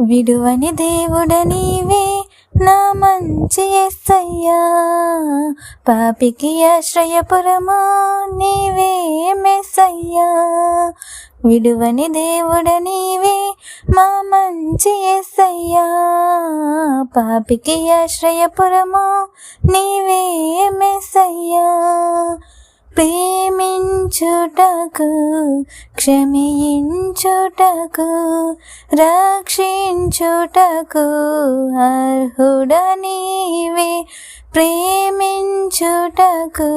విడువని దేవుడ నీవే నా మంచి ఎస్సయ్యా. పాపికి ఆశ్రయపురము నీవే మెస్సయ్యా. విడువని దేవుడ నీవే మా మంచి ఎస్సయ్యా. పాపికి ఆశ్రయపురము నీవే మెస్సయ్యా. ప్రేమించుటకు క్షమించుటకు రక్షించుటకు అర్హుడనీవే. ప్రేమించుటకు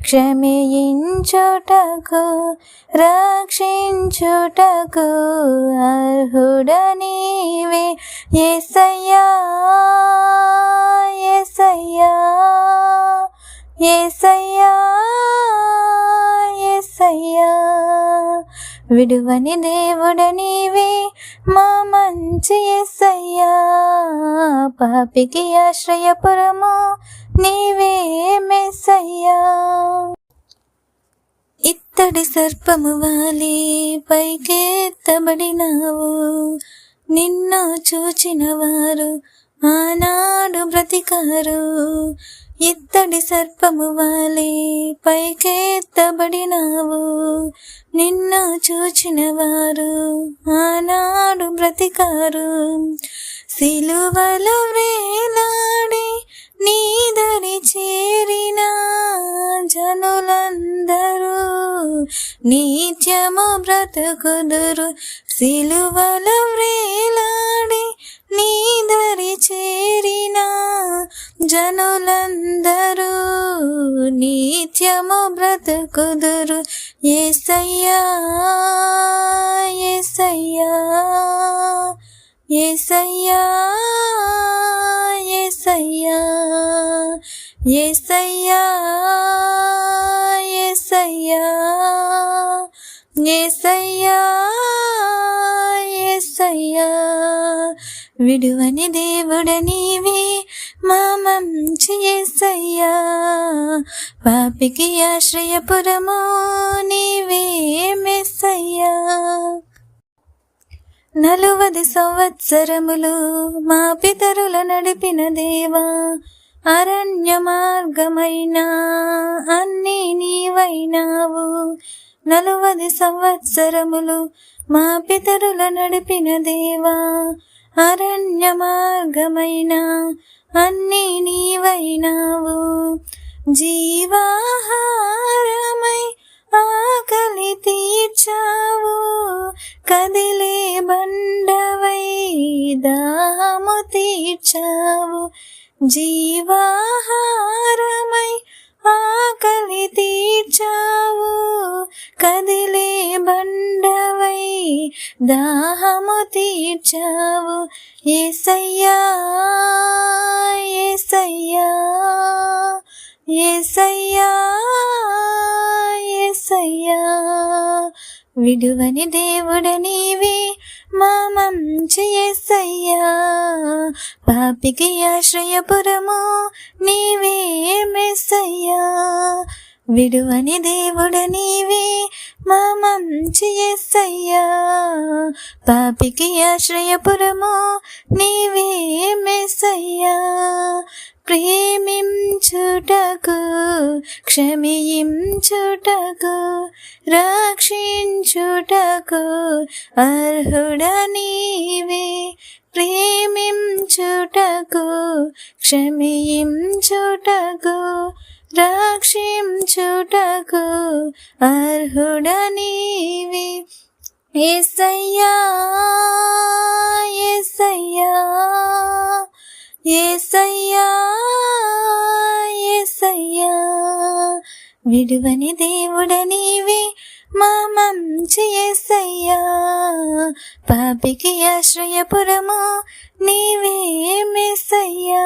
క్షమించుటకు రక్షించుటకు అర్హుడనీవే. ఎసయ్యా ఎసయ్యా ఎసయ్యా విడువని దేవుడ నీవే మా మంచి ఎస్సయ్యా పాపికి ఆశ్రయపురము నీవే మెస్సయ్యా ఇత్తడి సర్పము వాలి పైకెత్తబడినావు. నిన్ను చూచిన వారు ఆనాడు బ్రతికారు. ఇత్తడి సర్పము వాలే పైకెత్తబడినావు. నిన్ను చూచిన వారు ఆనాడు బ్రతికారు. సిలువల వేలాడి నీదరి చేరిన జనులందరూ నిత్యము బ్రతుకుదురు. సిలువల నీ నీదరి చేరిన జనులందరూ నిత్యము బ్రతుకుదురు. ఏసయ్యా ఏసయ్యా ఏసయ్యా ఏసయ్యా ఏసయ్యా ఏసయ్యా ఏసయ్యా. విడువని దేవుడ నీవే మా మంచి ఏసయ్యా పాపికి ఆశ్రయపురము నీవే మెస్సయ్యా. నలువది సంవత్సరములు మా పితరుల నడిపిన దేవా అరణ్య మార్గమైన అన్నీ నీవైనావు. నలువది సంవత్సరములు మా పితరుల నడిపిన దేవా అరణ్య మార్గమైన అన్నీ నీవైనావు. జీవాహారమై ఆకలి తీర్చావు. కదిలే బండవై దాము తీర్చావు. జీవాహారమై ఆకలి తీర్చావు. దాహము తీర్చావు ఏసయ్యా ఏసయ్యా ఏసయ్యా ఏసయ్యా. విడువని దేవుడ నీవే మా మంచి ఎస్సయ్యా పాపికి ఆశ్రయపురము నీవే మెస్సయ్యా విడువని దేవుడ నీవే మంచి ఎస్సయ్యా పాపికి ఆశ్రయపురము నీవే మెస్సయ్యా ప్రేమించుటకు క్షమించుటకు రక్షించుటకు అర్హుడ నీవే. ప్రేమించుటకు క్షమించుటకు రక్షించుటకు అర్హుడ నీవే ఏసయ్యా ఏసయ్యా ఏసయ్యా ఏసయ్యా. విడువని దేవుడనీవి మా మంచి ఏసయ్యా పాపికి ఆశ్రయపురము నీవే మెస్సయ్యా